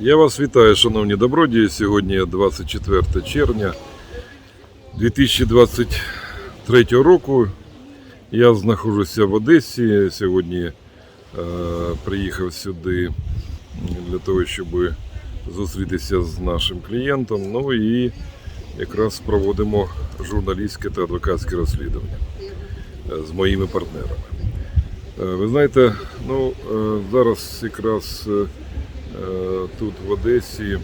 Я вас вітаю, шановні добродії. Сьогодні 24 червня 2023 року. Я знаходжуся в Одесі. Сьогодні е, приїхав сюди для того, щоб зустрітися з нашим клієнтом. Ну і якраз проводимо журналістське та адвокатське розслідування е, з моїми партнерами. Е, Ви знаєте, ну е, зараз якраз е, тут в Одесі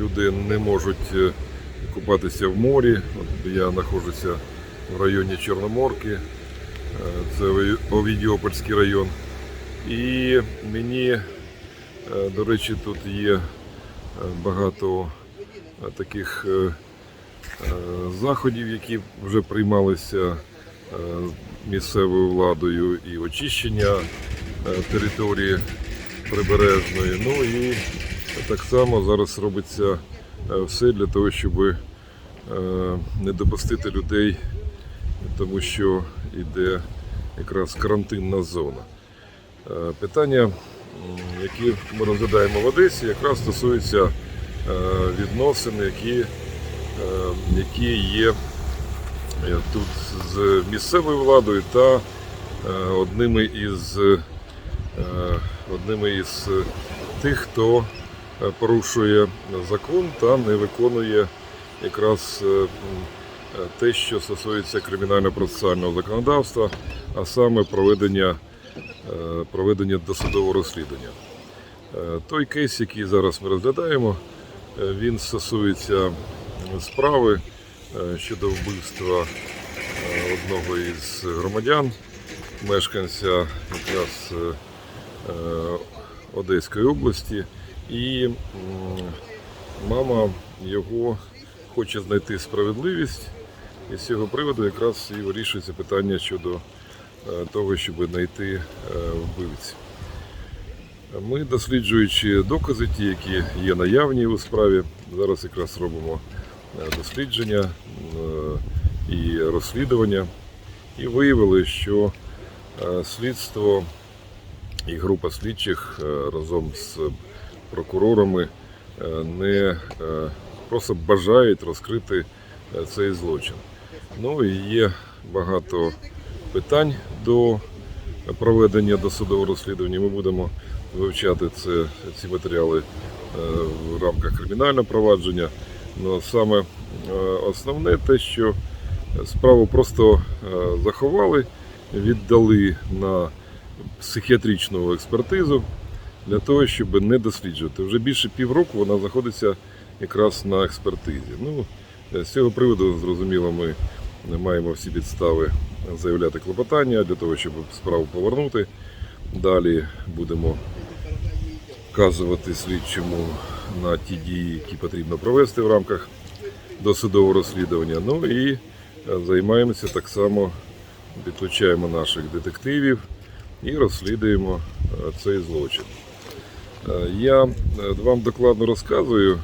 люди не можуть е, купатися в морі. От я знаходжуся в районі Чорноморки, е, це Овідіопольський район. І мені, е, до речі, тут є е, багато е, таких е, е, заходів, які вже приймалися е, місцевою владою і очищення е, території прибережної. Ну і так само зараз робиться е, все для того, щоб е, не допустити людей, тому що йде якраз карантинна зона. Е, Питання, які ми розглядаємо в Одесі, якраз стосуються відносин, які, які є тут з місцевою владою та одними із, одними із тих, хто е, порушує закон та не виконує якраз е, е, те, що стосується кримінально-процесуального законодавства, а саме проведення, е, проведення досудового розслідування. Е, Той кейс, який зараз ми розглядаємо, е, він стосується справи е, щодо вбивства е, одного із громадян, мешканця якраз е, е, Одеської області. І мама його хоче знайти справедливість. І з цього приводу якраз і вирішується питання щодо е, того, щоб знайти е, вбивців. Ми, досліджуючи докази, ті, які є наявні у справі, зараз якраз робимо е, дослідження е, і розслідування, і виявили, що е, слідство і група слідчих е, разом з прокурорами е, не е, просто бажають розкрити цей злочин. Ну і є багато питань до проведення досудового розслідування. Ми будемо вивчати це, ці матеріали в рамках кримінального провадження. Ну, саме основне те, що справу просто заховали, віддали на психіатричну експертизу для того, щоб не досліджувати. Вже більше півроку вона знаходиться якраз на експертизі. Ну, е, з цього приводу, зрозуміло, ми маємо всі підстави заявляти клопотання для того, щоб справу повернути. Далі будемо вказувати слідчому на ті дії, які потрібно провести в рамках досудового розслідування. Ну і е, займаємося так само, підключаємо наших детективів і розслідуємо е, цей злочин. Е, Я е, вам докладно розказую,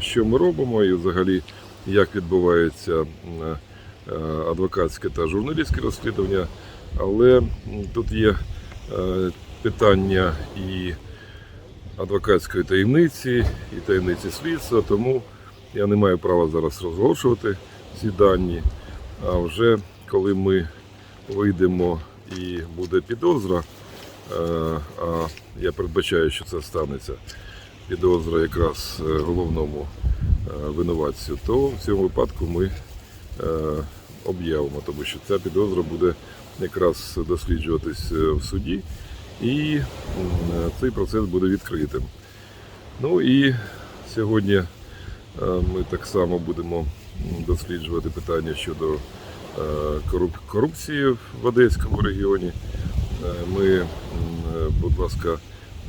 що ми робимо і взагалі як відбувається адвокатське та журналістське розслідування, але тут є питання і адвокатської таємниці, і таємниці слідства, тому я не маю права зараз розголошувати ці дані. А вже коли ми вийдемо і буде підозра, е, а я передбачаю, що це станеться. Підозра якраз е, головному е, винуватцю, то в цьому випадку ми об'явимо, тому що ця підозра буде якраз досліджуватись в суді, і цей процес буде відкритим. Ну і сьогодні ми так само будемо досліджувати питання щодо корупції в Одеському регіоні. Е, Ми, е, будь ласка,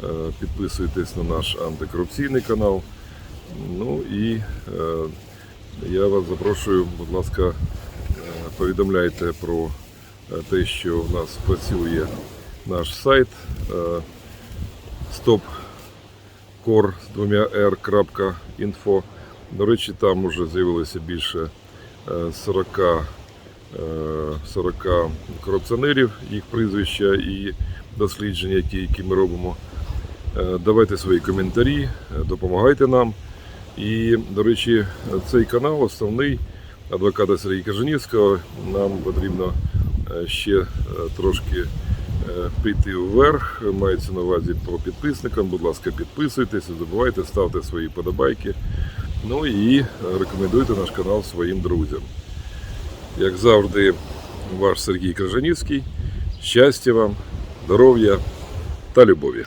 е, підписуйтесь на наш антикорупційний канал. Ну і е, я вас запрошую, будь ласка, е, повідомляйте про е, те, що в нас працює наш сайт е, з двома r.info. До речі, там вже з'явилося більше е, 40, е, 40 корупціонерів, їх прізвища і дослідження, ті, які ми робимо. Е, Давайте свої коментарі, е, допомагайте нам. І, до речі, цей канал основний адвоката Сергія Кажанівського. Нам потрібно е, ще е, трошки е, піти вверх. Мається на увазі по підписникам. Будь ласка, підписуйтесь, забувайте, ставте свої подобайки. Ну і е, рекомендуйте наш канал своїм друзям. Як завжди, ваш Сергій Крижанівський. Щастя вам, здоров'я та любові!